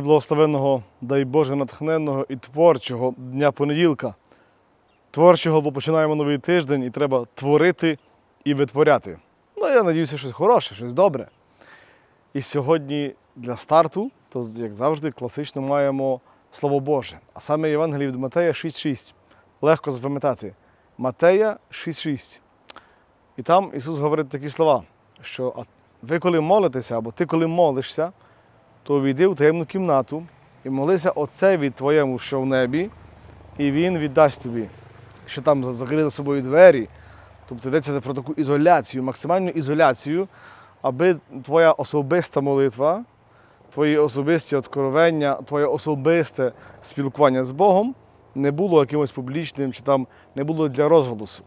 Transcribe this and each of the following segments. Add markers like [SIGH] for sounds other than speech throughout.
Благословенного, дай Боже, натхненного і творчого дня понеділка. Творчого, бо починаємо новий тиждень і треба творити і витворяти. Ну, я надіюся, щось хороше, щось добре. І сьогодні для старту, то, як завжди, класично маємо Слово Боже. А саме Євангеліє від Матея 6.6. Легко запам'ятати. Матея 6.6. І там Ісус говорить такі слова, що ви коли молитеся, або ти коли молишся, то увійди в таємну кімнату і молися Отцеві твоєму, що в небі, і Він віддасть тобі. Що там закрили за собою двері, тобто йдеться про таку ізоляцію, максимальну ізоляцію, аби твоя особиста молитва, твої особисті откровення, твоє особисте спілкування з Богом не було якимось публічним чи там не було для розголосу.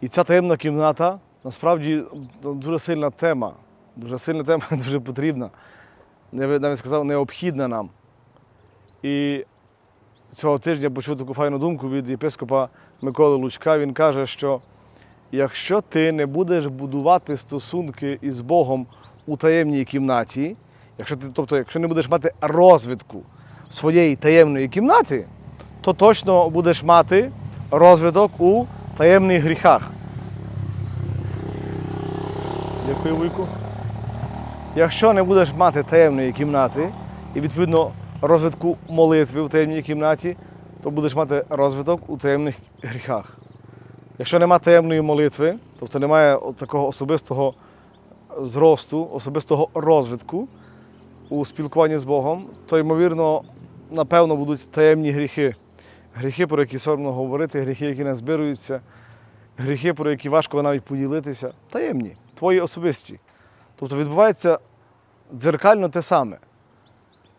І ця таємна кімната насправді дуже сильна тема. Дуже сильна тема, [LAUGHS] дуже потрібна. Я би навіть сказав, необхідна нам. І цього тижня почув таку файну думку від єпископа Миколи Лучка. Він каже, що якщо ти не будеш будувати стосунки із Богом у таємній кімнаті, якщо ти, тобто, якщо не будеш мати розвитку своєї таємної кімнати, то точно будеш мати розвиток у таємних гріхах. Дякую, Вуйку. Якщо не будеш мати таємної кімнати і, відповідно, розвитку молитви в таємній кімнаті, то будеш мати розвиток у таємних гріхах. Якщо немає таємної молитви, тобто немає такого особистого зросту, особистого розвитку у спілкуванні з Богом, то, ймовірно, напевно, будуть таємні гріхи. Гріхи, про які соромно говорити, гріхи, які не збируються, гріхи, про які важко навіть поділитися. Таємні, твої особисті. Тобто відбувається дзеркально те саме.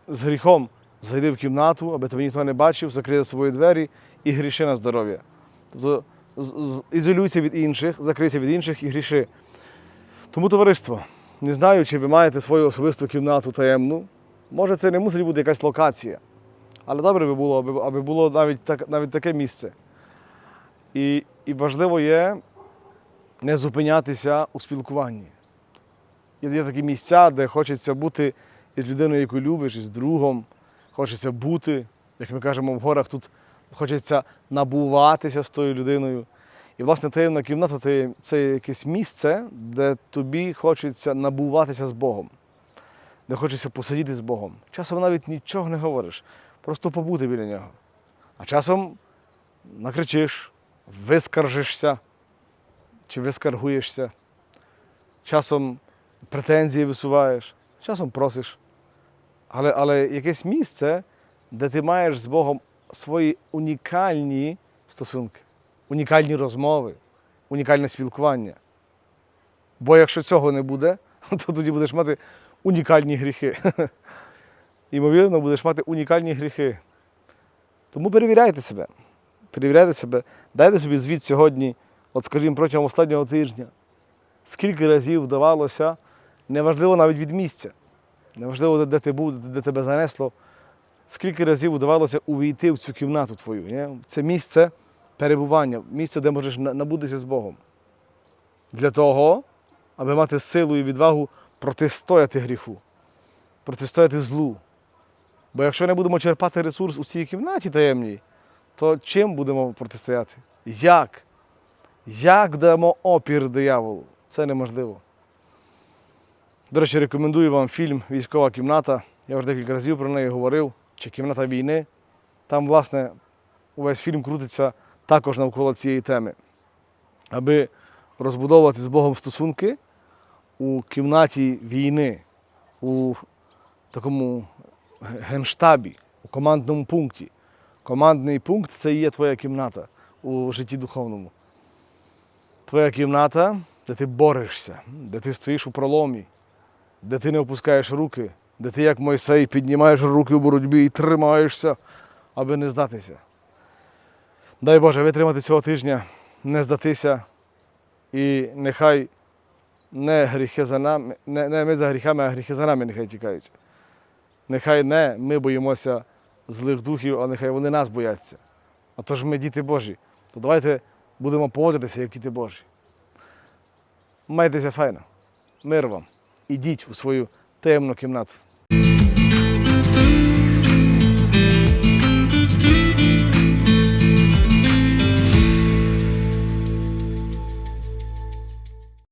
З гріхом зайди в кімнату, аби тебе ніхто не бачив, закрий за собою двері і гріши на здоров'я. Тобто ізолюйся від інших, закрийся від інших і гріши. Тому, товариство, не знаю, чи ви маєте свою особисту кімнату таємну. Може, це не мусить бути якась локація. Але добре би було, аби було навіть, так, навіть таке місце. І, і важливо є не зупинятися у спілкуванні. Є, такі місця, де хочеться бути із людиною, яку любиш, із другом. Хочеться бути, як ми кажемо в горах, тут хочеться набуватися з тою людиною. І, власне, таємна кімната це якесь місце, де тобі хочеться набуватися з Богом, де хочеться посидіти з Богом. Часом навіть нічого не говориш, просто побути біля нього. А часом накричиш, вискаржишся чи вискаргуєшся. Часом претензії висуваєш, часом просиш. Але, але якесь місце, де ти маєш з Богом свої унікальні стосунки, унікальні розмови, унікальне спілкування. Бо якщо цього не буде, [LAUGHS] то тоді будеш мати унікальні гріхи. [LAUGHS] Ймовірно, будеш мати унікальні гріхи. Тому перевіряйте себе. Перевіряйте себе, дайте собі звіт сьогодні, от скажімо, протягом останнього тижня. Скільки разів вдавалося, неважливо навіть від місця, неважливо, де, ти був, де тебе занесло, скільки разів вдавалося увійти в цю кімнату твою. Ні? Це місце перебування, місце, де можеш набутися з Богом. Для того, аби мати силу і відвагу протистояти гріху, протистояти злу. Бо якщо не будемо черпати ресурс у цій кімнаті таємній, то чим будемо протистояти? Як? Як дамо опір дияволу? Це неможливо. До речі, рекомендую вам фільм Військова кімната. Я вже декілька разів про неї говорив, чи кімната війни. Там, власне, увесь фільм крутиться також навколо цієї теми. Аби розбудовувати з Богом стосунки у кімнаті війни, у такому генштабі, у командному пункті. Командний пункт це і є твоя кімната у житті духовному. Твоя кімната, де ти борешся, де ти стоїш у проломі, де ти не опускаєш руки, де ти, як Мойсей, піднімаєш руки у боротьбі і тримаєшся, аби не здатися. Дай Боже витримати цього тижня, не здатися, і нехай не гріхи за нами, не, не ми за гріхами, а гріхи за нами нехай тікають. Нехай не ми боїмося злих духів, а нехай вони нас бояться. А то ж ми діти Божі. То давайте будемо поводитися, як діти Божі. Майтеся файно. Мир вам. Ідіть у свою темну кімнату.